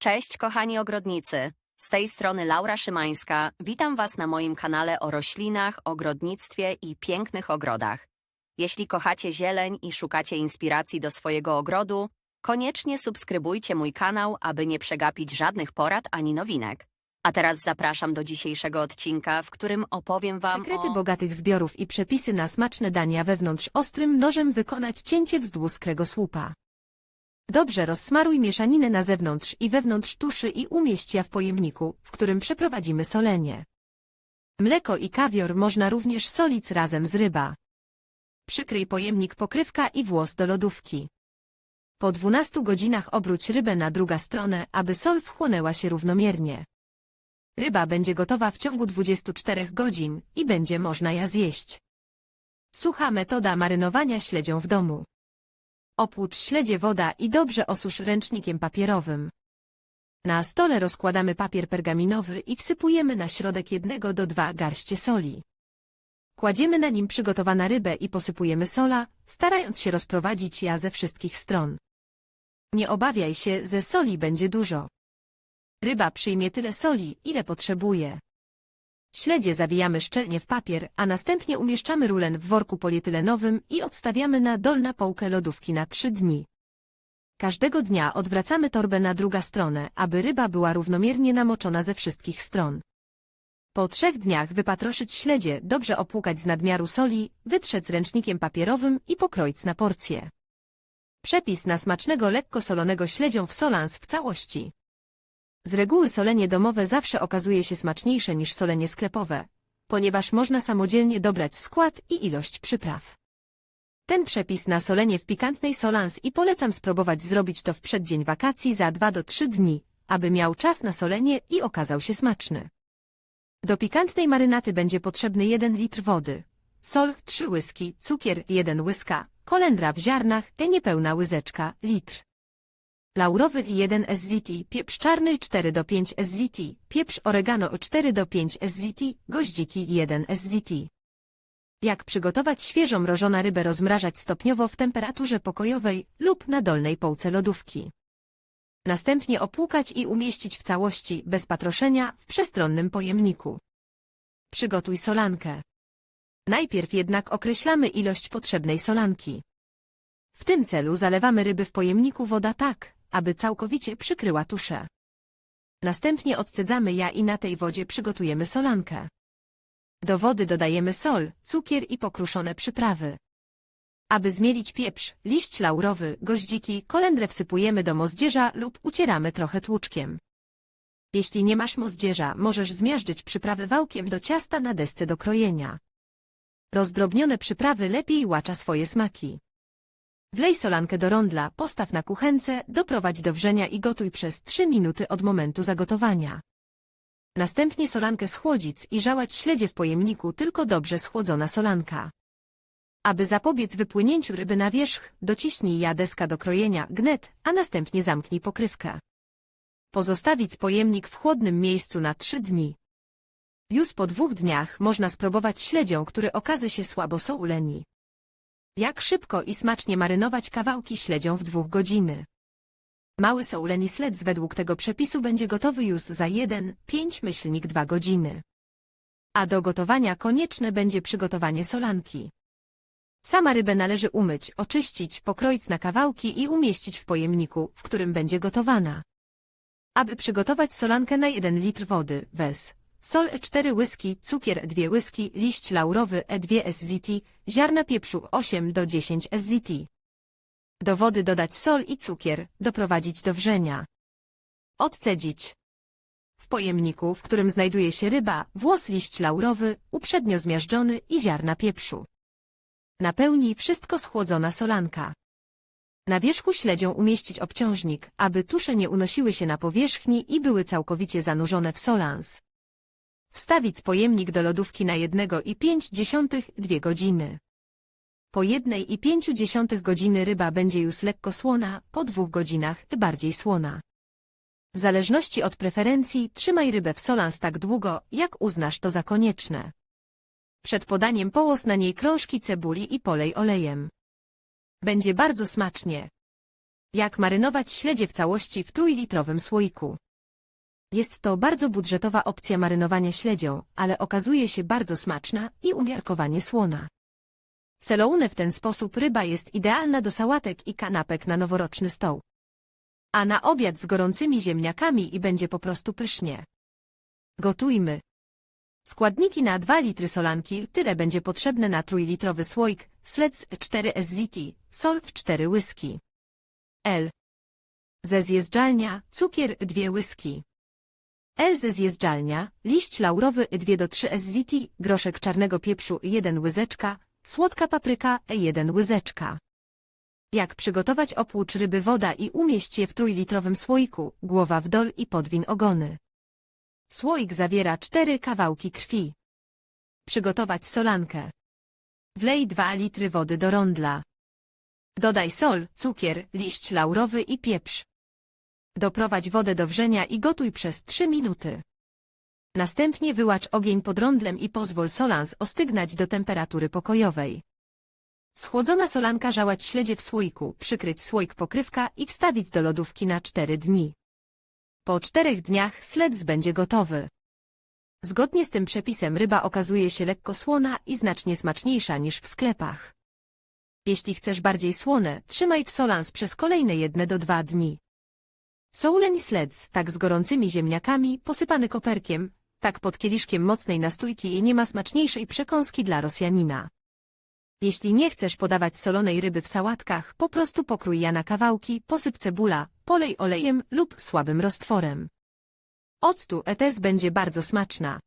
Cześć kochani ogrodnicy. Z tej strony Laura Szymańska. Witam Was na moim kanale o roślinach, ogrodnictwie i pięknych ogrodach. Jeśli kochacie zieleń i szukacie inspiracji do swojego ogrodu, koniecznie subskrybujcie mój kanał, aby nie przegapić żadnych porad ani nowinek. A teraz zapraszam do dzisiejszego odcinka, w którym opowiem Wam Sekrety o... bogatych zbiorów i przepisy na smaczne dania wewnątrz ostrym nożem wykonać cięcie wzdłuż słupa. Dobrze rozsmaruj mieszaninę na zewnątrz i wewnątrz tuszy i umieść ja w pojemniku, w którym przeprowadzimy solenie. Mleko i kawior można również solić razem z ryba. Przykryj pojemnik pokrywka i włos do lodówki. Po 12 godzinach obróć rybę na drugą stronę, aby sol wchłonęła się równomiernie. Ryba będzie gotowa w ciągu 24 godzin i będzie można ja zjeść. Sucha metoda marynowania śledzią w domu. Opłucz śledzie woda i dobrze osusz ręcznikiem papierowym. Na stole rozkładamy papier pergaminowy i wsypujemy na środek jednego do dwa garście soli. Kładziemy na nim przygotowana rybę i posypujemy sola, starając się rozprowadzić ja ze wszystkich stron. Nie obawiaj się, ze soli będzie dużo. Ryba przyjmie tyle soli, ile potrzebuje. Śledzie zawijamy szczelnie w papier, a następnie umieszczamy rulen w worku polietylenowym i odstawiamy na dolna półkę lodówki na trzy dni. Każdego dnia odwracamy torbę na drugą stronę, aby ryba była równomiernie namoczona ze wszystkich stron. Po trzech dniach wypatroszyć śledzie, dobrze opłukać z nadmiaru soli, wytrzeć ręcznikiem papierowym i pokroić na porcje. Przepis na smacznego lekko solonego śledzią w solans w całości. Z reguły solenie domowe zawsze okazuje się smaczniejsze niż solenie sklepowe, ponieważ można samodzielnie dobrać skład i ilość przypraw. Ten przepis na solenie w pikantnej solans i polecam spróbować zrobić to w przeddzień wakacji za 2 do 3 dni, aby miał czas na solenie i okazał się smaczny. Do pikantnej marynaty będzie potrzebny 1 litr wody, sol 3 łyski, cukier 1 łyska, kolendra w ziarnach, e niepełna łyżeczka, litr. Laurowy 1 SZT, pieprz czarny 4 do 5 SZT, pieprz oregano 4 do 5 SZT, goździki 1 SZT. Jak przygotować świeżo mrożona rybę rozmrażać stopniowo w temperaturze pokojowej lub na dolnej półce lodówki. Następnie opłukać i umieścić w całości, bez patroszenia, w przestronnym pojemniku. Przygotuj solankę. Najpierw jednak określamy ilość potrzebnej solanki. W tym celu zalewamy ryby w pojemniku woda tak, aby całkowicie przykryła tuszę. Następnie odcedzamy ja i na tej wodzie przygotujemy solankę. Do wody dodajemy sol, cukier i pokruszone przyprawy. Aby zmielić pieprz, liść laurowy, goździki, kolendrę wsypujemy do moździerza lub ucieramy trochę tłuczkiem. Jeśli nie masz moździerza, możesz zmiażdżyć przyprawy wałkiem do ciasta na desce do krojenia. Rozdrobnione przyprawy lepiej łacza swoje smaki. Wlej solankę do rondla, postaw na kuchence, doprowadź do wrzenia i gotuj przez 3 minuty od momentu zagotowania. Następnie solankę schłodzić i żałać śledzie w pojemniku tylko dobrze schłodzona solanka. Aby zapobiec wypłynięciu ryby na wierzch, dociśnij ja deska do krojenia, gnet, a następnie zamknij pokrywkę. Pozostawić pojemnik w chłodnym miejscu na 3 dni. Już po dwóch dniach można spróbować śledzią, który okaże się słabo souleni. Jak szybko i smacznie marynować kawałki śledzią w dwóch godziny. Mały souleni sled według tego przepisu będzie gotowy już za 1, 5 myślnik 2 godziny. A do gotowania konieczne będzie przygotowanie solanki. Sama rybę należy umyć, oczyścić, pokroić na kawałki i umieścić w pojemniku, w którym będzie gotowana. Aby przygotować solankę na 1 litr wody, wez Sol 4 łyski, cukier 2 łyski, liść laurowy E2 SZT, ziarna pieprzu 8 do 10 SZT. Do wody dodać sol i cukier, doprowadzić do wrzenia. Odcedzić. W pojemniku, w którym znajduje się ryba, włos liść laurowy, uprzednio zmiażdżony i ziarna pieprzu. Napełnij wszystko schłodzona solanka. Na wierzchu śledzią umieścić obciążnik, aby tusze nie unosiły się na powierzchni i były całkowicie zanurzone w solans. Wstawić pojemnik do lodówki na 1,5-2 godziny. Po 1,5 godziny ryba będzie już lekko słona, po dwóch godzinach bardziej słona. W zależności od preferencji trzymaj rybę w solans tak długo, jak uznasz to za konieczne. Przed podaniem połos na niej krążki cebuli i polej olejem. Będzie bardzo smacznie. Jak marynować śledzie w całości w trójlitrowym słoiku? Jest to bardzo budżetowa opcja marynowania śledzią, ale okazuje się bardzo smaczna i umiarkowanie słona. Seloune w ten sposób ryba jest idealna do sałatek i kanapek na noworoczny stoł. A na obiad z gorącymi ziemniakami i będzie po prostu pysznie. Gotujmy. Składniki na 2 litry solanki tyle będzie potrzebne na trójlitrowy słoik, slec 4 SZT, sol 4 łyski. L. Ze zjeżdżalnia, cukier 2 łyski. L ze zjeżdżalnia, liść laurowy 2 do 3 SZT, groszek czarnego pieprzu 1 łyżeczka, słodka papryka 1 łyżeczka. Jak przygotować opłucz ryby woda i umieść je w trójlitrowym słoiku, głowa w dol i podwin ogony. Słoik zawiera 4 kawałki krwi. Przygotować solankę. Wlej 2 litry wody do rondla. Dodaj sol, cukier, liść laurowy i pieprz. Doprowadź wodę do wrzenia i gotuj przez 3 minuty. Następnie wyłacz ogień pod rondlem i pozwól solans ostygnać do temperatury pokojowej. Schłodzona solanka żałać śledzie w słoiku, przykryć słoik pokrywka i wstawić do lodówki na 4 dni. Po czterech dniach slec będzie gotowy. Zgodnie z tym przepisem ryba okazuje się lekko słona i znacznie smaczniejsza niż w sklepach. Jeśli chcesz bardziej słone, trzymaj w solans przez kolejne jedne do dwa dni. Souleń slec, tak z gorącymi ziemniakami, posypany koperkiem, tak pod kieliszkiem mocnej nastójki i nie ma smaczniejszej przekąski dla Rosjanina. Jeśli nie chcesz podawać solonej ryby w sałatkach, po prostu pokrój ja na kawałki, posyp cebula, polej olejem lub słabym roztworem. Octu etes będzie bardzo smaczna.